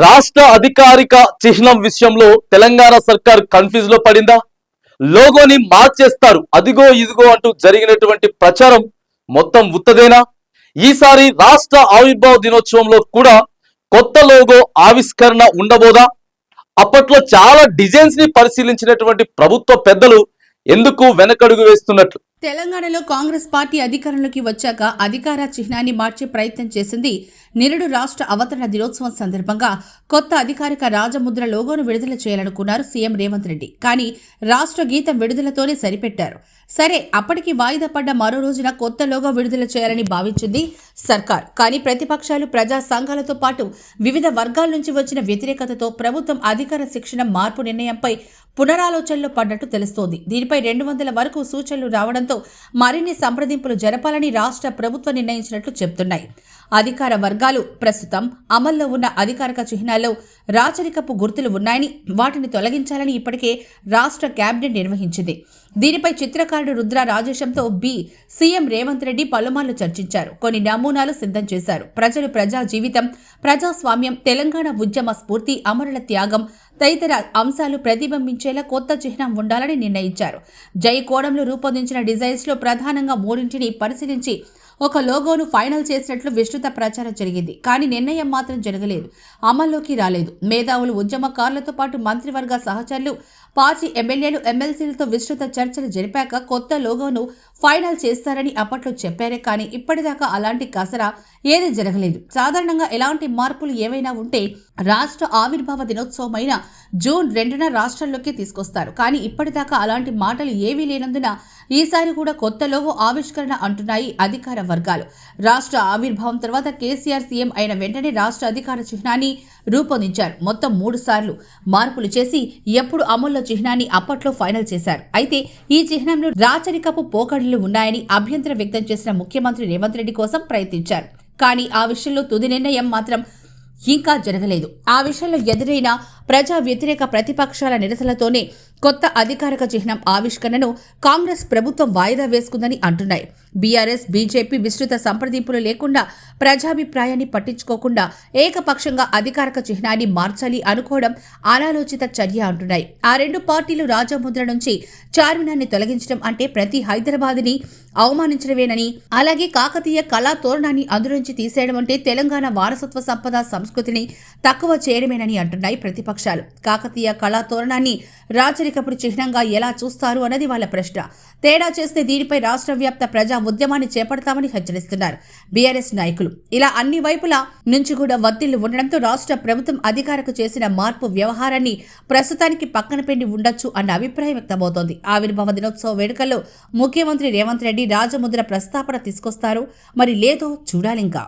రాష్ట్ర అధికారిక చిహ్నం విషయంలో తెలంగాణ సర్కార్ కన్ఫ్యూజ్లో పడిందా? లోగోని మార్చేస్తారు అదిగో ఇదిగో అంటూ జరిగినటువంటి ప్రచారం మొత్తం ఉత్తదేనా? ఈసారి రాష్ట్ర ఆవిర్భావ దినోత్సవంలో కూడా కొత్త లోగో ఆవిష్కరణ ఉండబోదా? అప్పట్లో చాలా డిజైన్స్ని పరిశీలించినటువంటి ప్రభుత్వ పెద్దలు ఎందుకు వెనకడుగు వేస్తున్నట్లు? తెలంగాణలో కాంగ్రెస్ పార్టీ అధికారంలోకి వచ్చాక అధికార చిహ్నాన్ని మార్చే ప్రయత్నం చేసింది నిరుడు రాష్ట్ర అవతరణ దినోత్సవం సందర్భంగా కొత్త అధికారిక రాజముద్ర లోగోను విడుదల చేయాలనుకున్నారు సీఎం రేవంత్ రెడ్డి. కానీ రాష్ట్ర గీతం విడుదలతోనే సరిపెట్టారు. సరే అప్పటికి వాయిదా పడ్డ మరో రోజున కొత్త లోగో విడుదల చేయాలని భావించింది సర్కార్. కానీ ప్రతిపక్షాలు ప్రజా సంఘాలతో పాటు వివిధ వర్గాల నుంచి వచ్చిన వ్యతిరేకతతో ప్రభుత్వం అధికార శిక్షణ మార్పు నిర్ణయంపై పునరాలోచనలో పడ్డట్టు తెలుస్తోంది. దీనిపై రెండు వందల వరకు సూచనలు రావడంతో మరిన్ని సంప్రదింపులు జరపాలని రాష్ట్ర ప్రభుత్వం నిర్ణయించినట్లు చెబుతున్నాయి అధికార వర్గాలు ప్రస్తుతం అమల్లో ఉన్న అధికారిక చిహ్నాల్లో రాచరికపు గుర్తులు ఉన్నాయని వాటిని తొలగించాలని ఇప్పటికే రాష్ట్ర కేబినెట్ నిర్వహించింది. దీనిపై చిత్రకారుడు రుద్ర రాజేశంతో బి. సీఎం రేవంత్ రెడ్డి పలుమార్లు చర్చించారు. కొన్ని నమూనాలు సిద్ధం చేశారు. ప్రజలు ప్రజా జీవితం ప్రజాస్వామ్యం తెలంగాణ ఉద్యమ స్ఫూర్తి అమరుల త్యాగం తదితర అంశాలు ప్రతిబింబించేలా కొత్త చిహ్నం ఉండాలని నిర్ణయించారు. జై కోడంలో రూపొందించిన డిజైన్స్లో ప్రధానంగా మూడింటిని పరిశీలించి ఒక లోగోను ఫైనల్ చేసినట్లు విస్తృత ప్రచారం జరిగింది. కానీ నిర్ణయం మాత్రం జరగలేదు. అమల్లోకి రాలేదు. మేధావులు ఉద్యమకారులతో పాటు మంత్రివర్గ సహచరులు పార్టీ ఎమ్మెల్యేలు ఎమ్మెల్సీలతో విస్తృత చర్చలు జరిపాక కొత్త లోగోను ఫైనల్ చేస్తారని అప్పట్లో చెప్పారే కానీ ఇప్పటిదాకా అలాంటి కసర ఏది జరగలేదు. సాధారణంగా ఎలాంటి మార్పులు ఏవైనా ఉంటే రాష్ట్ర ఆవిర్భావ దినోత్సవమైన జూన్ రెండున రాష్ట్రంలోకి తీసుకొస్తారు. కానీ ఇప్పటిదాకా అలాంటి మాటలు ఏవీ లేనందున ఈసారి కూడా కొత్త లోగో ఆవిష్కరణ అంటున్నాయి అధికార వర్గాలు. రాష్ట్ర ఆవిర్భావం తర్వాత కేసీఆర్ సీఎం అయిన వెంటనే రాష్ట్ర అధికార చిహ్నాన్ని రూపొందించారు. మొత్తం మూడు సార్లు మార్పులు చేసి ఎప్పుడు అమల్లో చిహ్నాన్ని అప్పట్లో ఫైనల్ చేశారు. అయితే ఈ చిహ్నంలో రాచరికపు పోకడలు ఉన్నాయని అభ్యంతరం వ్యక్తం చేసిన ముఖ్యమంత్రి రేవంత్ రెడ్డి కోసం ప్రయత్నించారు. కానీ ఆ విషయంలో తుది నిర్ణయం మాత్రం ఇంకా జరగలేదు. ఆ విషయంలో ఎదురైన ప్రజా వ్యతిరేక ప్రతిపక్షాల నిరసనలతోనే కొత్త అధికారిక చిహ్నం ఆవిష్కరణను కాంగ్రెస్ ప్రభుత్వం వాయిదా వేసుకుందని అంటున్నాయి. బీఆర్ఎస్ బీజేపీ విస్తృత సంప్రదింపులు లేకుండా ప్రజాభిప్రాయాన్ని పట్టించుకోకుండా ఏకపక్షంగా అధికారిక చిహ్నాన్ని మార్చాలి అనుకోవడం అనాలోచిత చర్య అంటున్నాయి. ఆ రెండు పార్టీలు రాజముద్ర నుంచి చార్మినార్ని తొలగించడం అంటే ప్రతి హైదరాబాద్ని అవమానించడమేనని అలాగే కాకతీయ కళా తోరణాన్ని అందులోంచి తీసేయడం అంటే తెలంగాణ వారసత్వ సంపద సంస్కృతిని తక్కువ చేయడమేనని అంటున్నాయి ప్రతిపక్ష ప్రతిపక్షాలు కాకతీయ కళా తోరణాన్ని రాచరికపుడు చిహ్నంగా ఎలా చూస్తారు అన్నది వాళ్ళ ప్రశ్న. తేడా చేస్తే దీనిపై రాష్ట్ర వ్యాప్త ప్రజా ఉద్యమాన్ని చేపడతామని హెచ్చరిస్తున్నారు బీఆర్ఎస్ నాయకులు. ఇలా అన్ని వైపుల నుంచి కూడా వత్తిళ్ళు ఉండడంతో రాష్ట్ర ప్రభుత్వం అధికారకు చేసిన మార్పు వ్యవహారాన్ని ప్రస్తుతానికి పక్కన పెట్టి ఉండొచ్చు అన్న అభిప్రాయం వ్యక్తమవుతోంది. ఆవిర్భావ దినోత్సవ వేడుకల్లో ముఖ్యమంత్రి రేవంత్ రెడ్డి రాజముద్ర ప్రస్తావన తీసుకొస్తారు. మరి లేదో చూడాలింకా.